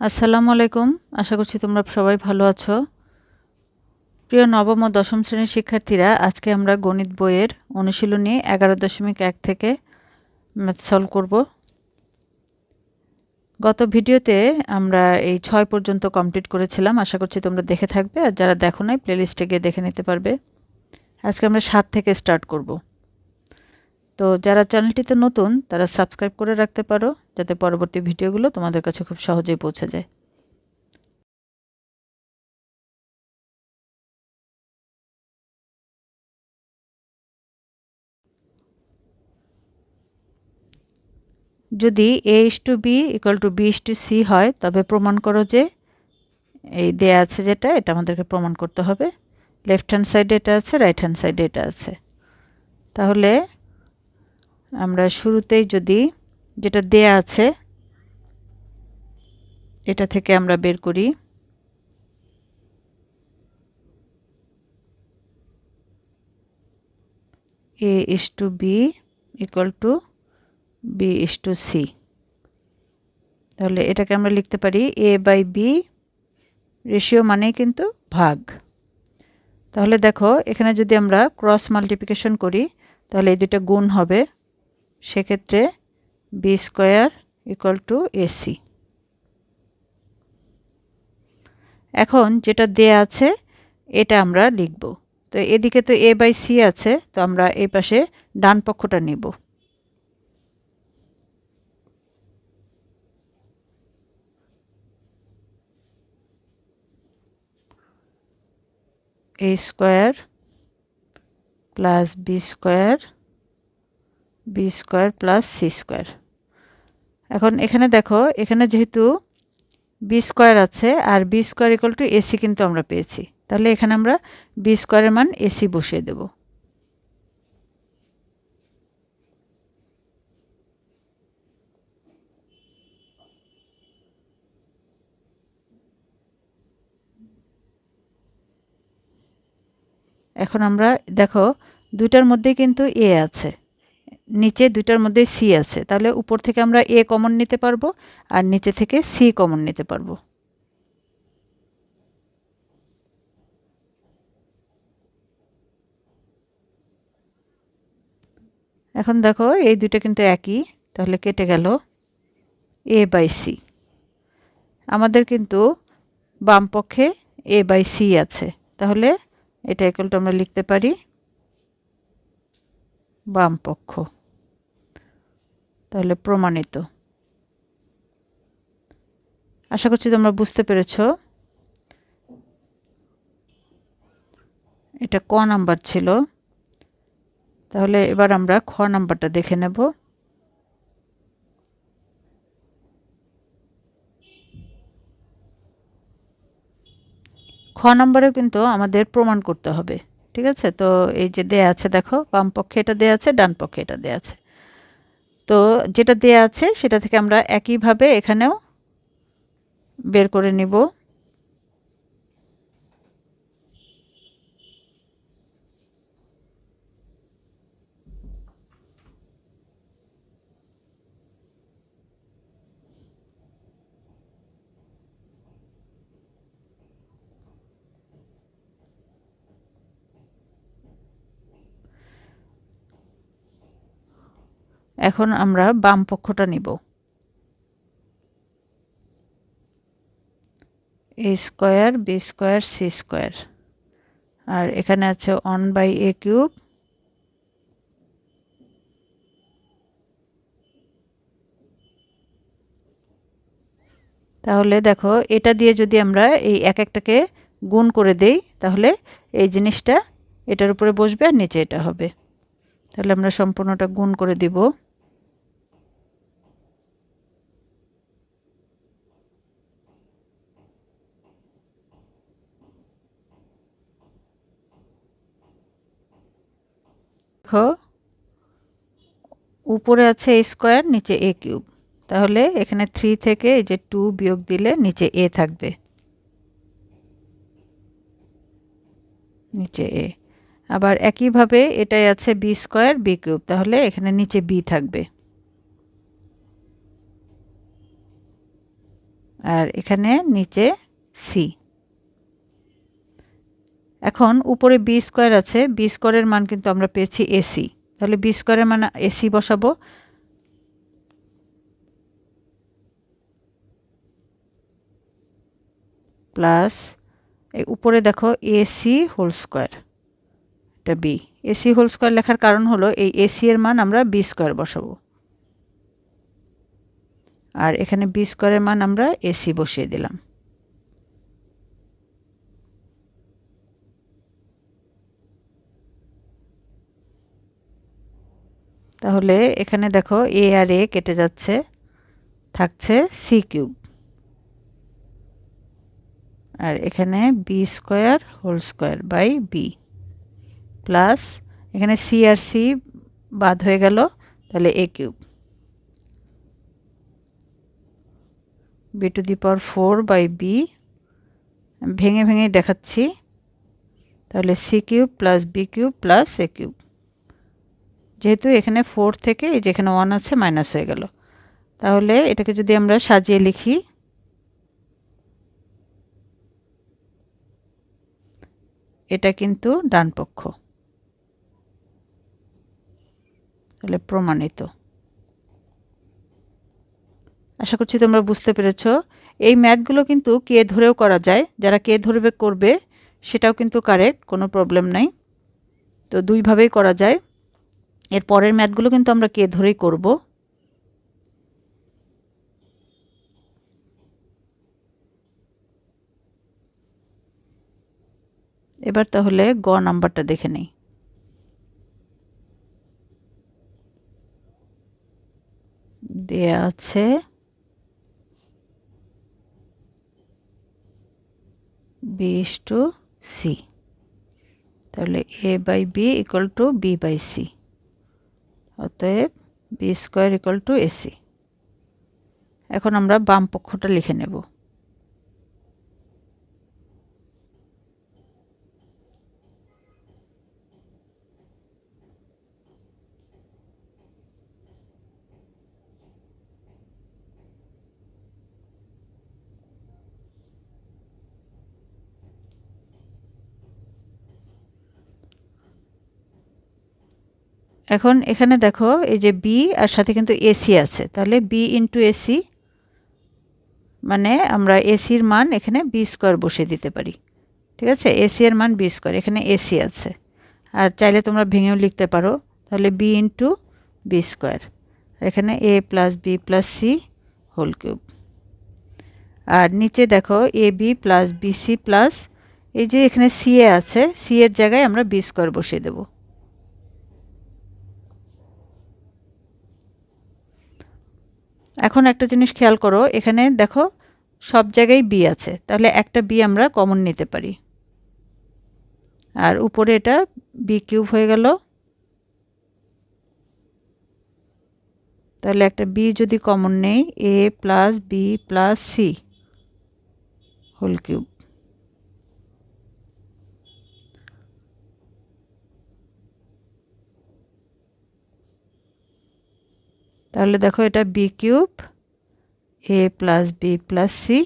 আসসালামু আলাইকুম। আশা করছি তোমরা সবাই ভালো আছো। প্রিয় নবম ও দশম শ্রেণির শিক্ষার্থীরা, আজকে আমরা গণিত বইয়ের অনুশীলনী এগারো দশমিক এক থেকে ম্যাথ সলভ করব। গত ভিডিওতে আমরা এই ছয় পর্যন্ত কমপ্লিট করেছিলাম। আশা করছি তোমরা দেখে থাকবে। আর যারা দেখো নাই প্লেলিস্টে গিয়ে দেখে নিতে পারবে। আজকে আমরা সাত থেকে স্টার্ট করব। তো যারা চ্যানেলটিতে নতুন, তারা সাবস্ক্রাইব করে রাখতে পারো, যাতে পরবর্তী ভিডিওগুলো তোমাদের কাছে খুব সহজেই পৌঁছে যায়। যদি A is to B equal to B is to C হয়, তবে প্রমাণ করো যে এই দেয়া আছে যেটা, এটা আমাদেরকে প্রমাণ করতে হবে। লেফট হ্যান্ড সাইডে এটা আছে রাইট হ্যান্ড সাইডে এটা আছে। তাহলে আমরা শুরুতেই যদি যেটা দেয়া আছে, এটা থেকে আমরা বের করি। A is to B equal to B is to C তাহলে এটাকে আমরা লিখতে পারি এ বাই বি রেশিও মানেই কিন্তু ভাগ। তাহলে দেখো, এখানে যদি আমরা ক্রস মাল্টিপ্লিকেশন করি, তাহলে এই দুটা গুণ হবে। সেক্ষেত্রে B square equal to AC এখন যেটা দেয়া আছে, এটা আমরা লিখব। তো এদিকে তো এ বাই সি আছে, তো আমরা এই পাশে ডান পক্ষটা নিব। A square plus B square B square plus C square এখন এখানে দেখো, এখানে যেহেতু বি স্কোয়ার আছে আর B square equal to AC কিন্তু আমরা পেয়েছি, তাহলে এখানে আমরা বি স্কোয়ারের মান এসি বসিয়ে দেব। এখন আমরা দেখো, দুইটার মধ্যে কিন্তু এ আছে। নিচে দুইটার মধ্যে সি আছে। তাহলে উপর থেকে আমরা এ কমন নিতে পারব আর নিচে থেকে সি কমন নিতে পারব। এখন দেখো, এই দুটো কিন্তু একই। তাহলে কেটে গেল এ বাই সি আমাদের কিন্তু বাম পক্ষে এ বাই সি আছে। তাহলে এটা একলটা আমরা লিখতে পারি বাম পক্ষ। তাহলে প্রমাণিত। আশা করছি তোমরা বুঝতে পেরেছ। এটা ক নাম্বার ছিল। তাহলে এবার আমরা খ নাম্বারটা দেখে নেব। খ নাম্বারেও কিন্তু আমাদের প্রমাণ করতে হবে, ঠিক আছে? তো এই যে দেয়া আছে, দেখো, বাম পক্ষে এটা দেয়া আছে, ডান পক্ষে এটা দেয়া আছে। তো যেটা দেয়া আছে সেটা থেকে আমরা একইভাবে এখানেও বের করে নিব। এখন আমরা বাম পক্ষটা নিব। A square, B square, C square. আর এখানে আছে ওয়ান বাই এ কিউব। তাহলে দেখো, এটা দিয়ে যদি আমরা এই এক একটাকে গুণ করে দেই, তাহলে এই জিনিসটা এটার উপরে বসবে আর নিচে এটা হবে। তাহলে আমরা সম্পূর্ণটা গুণ করে দিব। উপরে আছে এ স্কোয়ার নিচে এ কিউব তাহলে এখানে থ্রি থেকে এই যে টু বিয়োগ দিলে নিচে এ থাকবে। নিচে এ আবার একইভাবে এটাই আছে বি স্কোয়ার বি কিউব তাহলে এখানে নিচে বি থাকবে। আর এখানে নিচে সি এখন উপরে বি স্কোয়ার আছে বি স্কোয়ারের মান কিন্তু আমরা পেয়েছি এসি তাহলে বি স্কোয়ারের মান এসি বসাবো। প্লাস এই উপরে দেখো এসি হোল স্কোয়ার এটা বি এসি হোল স্কোয়ার লেখার কারণ হলো এই এসি এর মান আমরা বি স্কোয়ার বসাবো। আর এখানে বি স্কোয়ারের মান আমরা এসি বসিয়ে দিলাম। তাহলে এখানে দেখো এ আর এ কেটে যাচ্ছে, থাকছে সি কিউব আর এখানে B square whole square by B plus এখানে সি আর সি বাদ হয়ে গেল, তাহলে A cube B to the power four by B ভেঙে ভেঙে দেখাচ্ছি। তাহলে C cube plus B cube plus A cube যেহেতু এখানে ফোর থেকে এই যেখানে ওয়ান আছে মাইনাস হয়ে গেল। তাহলে এটাকে যদি আমরা সাজিয়ে লিখি, এটা কিন্তু ডান পক্ষ। তাহলে প্রমাণিত। আশা করছি তোমরা বুঝতে পেরেছ। এই ম্যাথগুলো কিন্তু কে ধরেও করা যায়। যারা কে ধরবে, করবে, সেটাও কিন্তু কারেক্ট কোনো প্রবলেম নাই। তো দুইভাবেই করা যায়। এর পরের ম্যাথগুলো কিন্তু আমরা কে ধরেই করব? এবার তাহলে গ নাম্বারটা দেখে নেই। দেয়া আছে বিশ টু সি তাহলে A by B equal to B by C অতএব B square equal to AC এখন আমরা বাম পক্ষটা লিখে নেব। এখন এখানে দেখো, এই যে বি আর সাথে কিন্তু এসি আছে। তাহলে বি ইন্টু এসি মানে আমরা এসির মান এখানে বি স্কোয়ার বসিয়ে দিতে পারি। ঠিক আছে? এসি এর মান বি স্কোয়ার এখানে এসি আছে। আর চাইলে তোমরা ভেঙেও লিখতে পারো। তাহলে বি ইন্টু বি স্কোয়ার এখানে A plus B plus C whole cube আর নিচে দেখো A B plus BC plus এই যে এখানে সি এ আছে সি এর জায়গায় আমরা বি স্কোয়ার বসিয়ে দেবো। এখন একটা জিনিস খেয়াল করো, এখানে দেখো সব জায়গায় বি আছে, তাহলে একটা বি আমরা কমন নিতে পারি। আর উপরে এটা বি কিউব হয়ে গেল। তাহলে একটা বি যদি কমন নেই A plus B plus C whole cube তাহলে দেখো এটা B cube A plus B plus C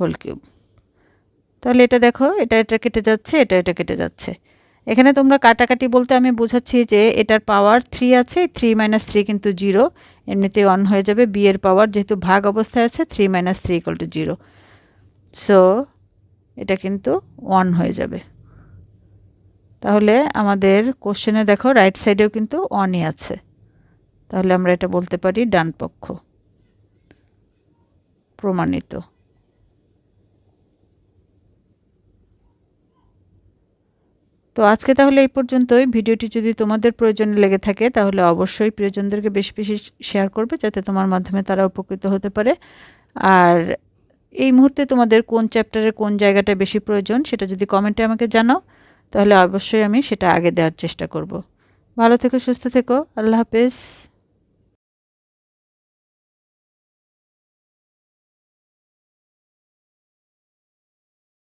whole cube তাহলে এটা দেখো, এটা এটা কেটে যাচ্ছে, এটা এটা কেটে যাচ্ছে। এখানে তোমরা কাটাকাটি বলতে আমি বোঝাচ্ছি যে এটার পাওয়ার থ্রি আছে থ্রি মাইনাস থ্রি কিন্তু জিরো এমনিতে অন হয়ে যাবে বি এর পাওয়ার যেহেতু ভাগ অবস্থায় আছে three minus three equal to zero so এটা কিন্তু ওয়ান হয়ে যাবে। তাহলে আমাদের কোশ্চেনে দেখো রাইট সাইডেও কিন্তু অনই আছে। তাহলে আমরা এটা বলতে পারি ডান পক্ষ। প্রমাণিত। তো আজকে তাহলে এই পর্যন্তই। ভিডিওটি যদি তোমাদের প্রয়োজনে লেগে থাকে, তাহলে অবশ্যই প্রিয়জনদেরকে বেশি বেশি শেয়ার করবে, যাতে তোমার মাধ্যমে তারা উপকৃত হতে পারে। আর এই মুহূর্তে তোমাদের কোন চ্যাপ্টারের কোন জায়গাটা বেশি প্রয়োজন, সেটা যদি কমেন্টে আমাকে জানাও, তাহলে অবশ্যই আমি সেটা আগে দেওয়ার চেষ্টা করব। ভালো থেকো, সুস্থ থেকো। আল্লাহ হাফেজ।